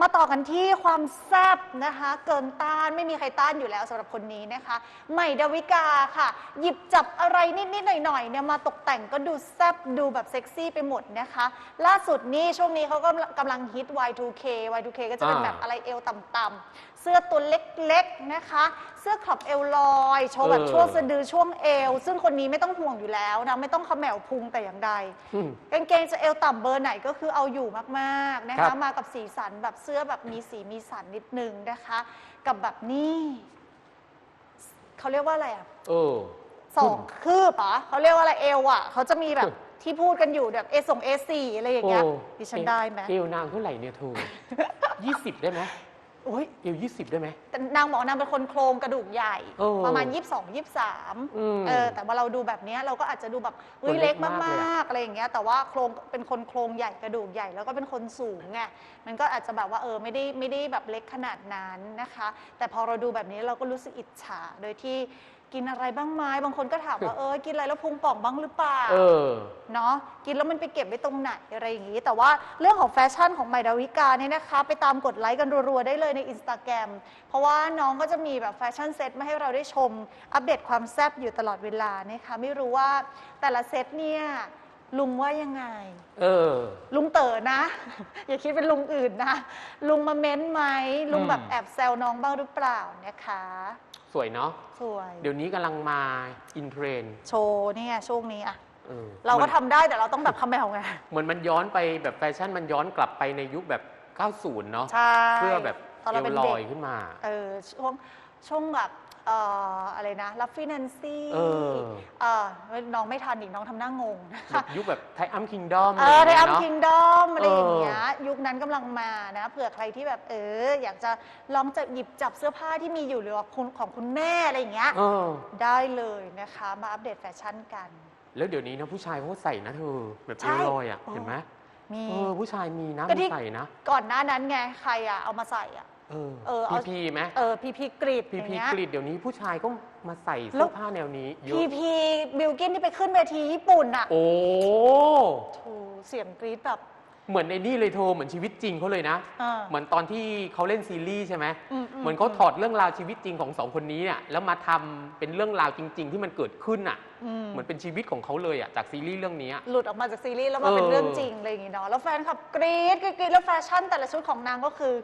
มาต่อกันที่ความแซบนะคะ เกินต้านไม่มีใครต้านอยู่แล้วสำหรับคนนี้นะคะ ใหม่ดาวิกาค่ะ หยิบจับอะไรนิด ๆ หน่อย ๆ เนี่ยมาตกแต่งก็ดูแซบดูแบบเซ็กซี่ไปหมดนะคะ ล่าสุดนี่ช่วงนี้เขาก็กำลังฮิต Y2K Y2K ก็จะเป็นแบบอะไรเอวต่ำๆ เสื้อตัวเล็กๆนะคะ เสื้อขอบเอวลอย โชว์แบบเออ ช่วงสะดือช่วงเอว ซึ่งคนนี้ไม่ต้องห่วงอยู่แล้วนะไม่ต้องเขมวพุงแต่อย่างใด อืม กางเกงจะเอวต่ำเบอร์ไหนก็คือเอาอยู่มากๆนะครัคะ บ มากับสีสันแบบเสื้อแบบมีสีมีสันนิดนึงนะคะ กับแบบนี้เขาเรียกว่าอะไรอะเออ สองคืบเหรอเขาเรียกว่าอะไรเอวอะเขาจะมีแบบอืมที่พูดกันอยู่แบบเอส่งเอสี่อะไรอย่างเงี้ยโอ้ดิฉันได้ไหมเอวนางเท่าไหร่เนี่ยเธอ ยี่สิบได้ไหม โอ้ยเอวยี่สิบได้ไหม แต่นางบอกนางเป็นคนโครงกระดูกใหญ่ โอ้ประมาณ 22 23อืมเออแต่ว่าเราดูแบบเนี้ยเราก็อาจจะดูแบบเฮ้ยตัวเล็เล็กกมากเลยมาอะ กๆอะไรอย่างเงี้ยแต่ว่าโครงเป็นคนโครงใหญ่กระดูกใหญ่แล้วก็เป็นคนสูงไงมันก็อาจจะแบบว่าเออไม่ได้ไม่ได้แบบเล็กขนาดนั้นนะคะ แต่พอเราดูแบบนี้เราก็รู้สึกอิจฉาโดยที่ กินอะไรบ้างไหมบางคนก็ถามว่า เออกินอะไรแล้วพุงป่องบ้างหรือเปล่าเออเนาะกินแล้วมันไปเก็บไว้ตรงไหนอะไรอย่างนี้ แต่ว่าเรื่องของแฟชั่นของใหม่ดาวิกาเนี่ยนะคะ ไปตามกดไลค์กันรัวๆได้เลยในอินสตาแกรมเพราะว่าน้องก็จะมีแบบแฟชั่นเซตมาให้เราได้ชม อัปเดตความแซ่บอยู่ตลอดเวลานะคะไม่รู้ว่าแต่ละเซตเนี่ยลุงว่ายังไง เออ ลุงเต๋ อนะอย่าคิดเป็นลุงอื่นนะ ลุงมาเม้นไหมลุงแบบอืมแอบแซวน้องบ้างหรือเปล่านะคะ สวยเนาะสวย เดี๋ยวนี้กำลังมาอินเทรนด์โชว์เนี่ยช่วงนี้อะเออเราก็หมือนทำได้แต่เราต้องแบบคำแมวไงเหมือนมันย้อนไปแบบแฟชั่นมันย้อนกลับไปในยุคแบบ 90 เนาะใช่เพื่อแบบตอนเอเราวเป็นลเด็อกยขึ้นมา เออช่วง ช่วงแบบเอ่ออะไรนะรับฟินแลนซี่เออ เออน้องไม่ทันอีกน้องทำหน้างงนะแบคะ บยุคแบบไทอัมคิงดอม เออไทอัมคิงดอมอะไรอย่างเงี้ยเออยุคนั้นกำลังมานะเผื่อใครที่แบบเออ อยากจะลองจะหยิบจับเสื้อผ้าที่มีอยู่หรือว่าคุณของคุณแม่อะไรอย่างเงี้ยเออ ได้เลยนะคะ มาอัปเดตแฟชั่นกัน แล้วเดี๋ยวนี้นะผู้ชายเขาก็ใส่นะเธอแบบใช่เอวลอยอะ โอ้ เห็นไหมมี เออผู้ชายมีนะก็มาที่ใส่นะ ก่อนหน้านั้นไงใครอะเอามาใส่อะ เออเออเอา พีพีไหมเออพีพีกรีดอพีย่างพีเงี้ย กรีดเดี๋ยวนี้ผู้ชายก็มาใส่แล้เสื้วอผ้าแนวนี้เยพีอะพีบิลกินที่ไปขึ้นเวทีญี่ปุ่นอะโอ้ โถเสียงกรี๊ดแบบ เหมือนในนี่เลยโทรเหมือนชีวิตจริงเขาเลยนะ อ่าเหมือนตอนที่เขาเล่นซีรีส์ใช่ไหมอืมอืม เหมือนเขาถอดเรื่องราวชีวิตจริงของสองคนนี้เนี่ยแล้วมาทำเป็นเรื่องราวจริง ๆ ที่มันเกิดขึ้นอะ อืมเหมือนเป็นชีวิตของเขาเลยอะจากซีรีส์เรื่องนี้อะ หลุดออกมาจากซีรีส์แล้วมาเออเป็นเรื่องจริงอะไรอย่างงี้เนาะแล้วแฟนคลับกรี๊ดกรี๊ดกรี๊ดแล้วแฟชั่นแต่ละชุดของนางก็คือ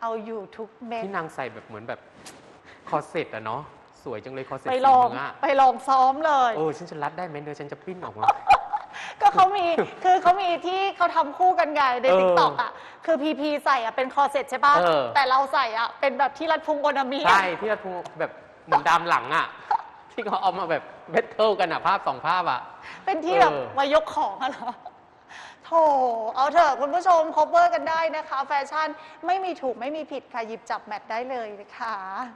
เอาอยู่ทุกเม็ดที่นางใส่แบบเหมือนแบบคอร์เซ็ตอะเนาะสวยจังเลยคอร์เซ็ตไปสีลองเนื้อไปลองซ้อมเลยเออฉันจะรัดได้ไหมเดี๋ยวฉันจะปิ้นออกมาก็เขามีคือเขามีที่เขาทำคู่กันไงในเออติ๊กต็อกอะคือพีพีใส่อะเป็นคอร์เซ็ตใช่ป่ะเออแต่เราใส่อะเป็นแบบที่รัดพุงโอนามิใช่ที่เราทูแบบเหมือนดามหลังอะที่เขาเอามาแบบเบทเทิลกันอะภาพสองภาพอะเป็นที่แบบเออไว้ยกของอะเหรอ โถเอาเถอะคุณผู้ชมคบเวอร์กันได้นะคะ แฟชั่นไม่มีถูกไม่มีผิดค่ะ หยิบจับแมทได้เลยนะคะ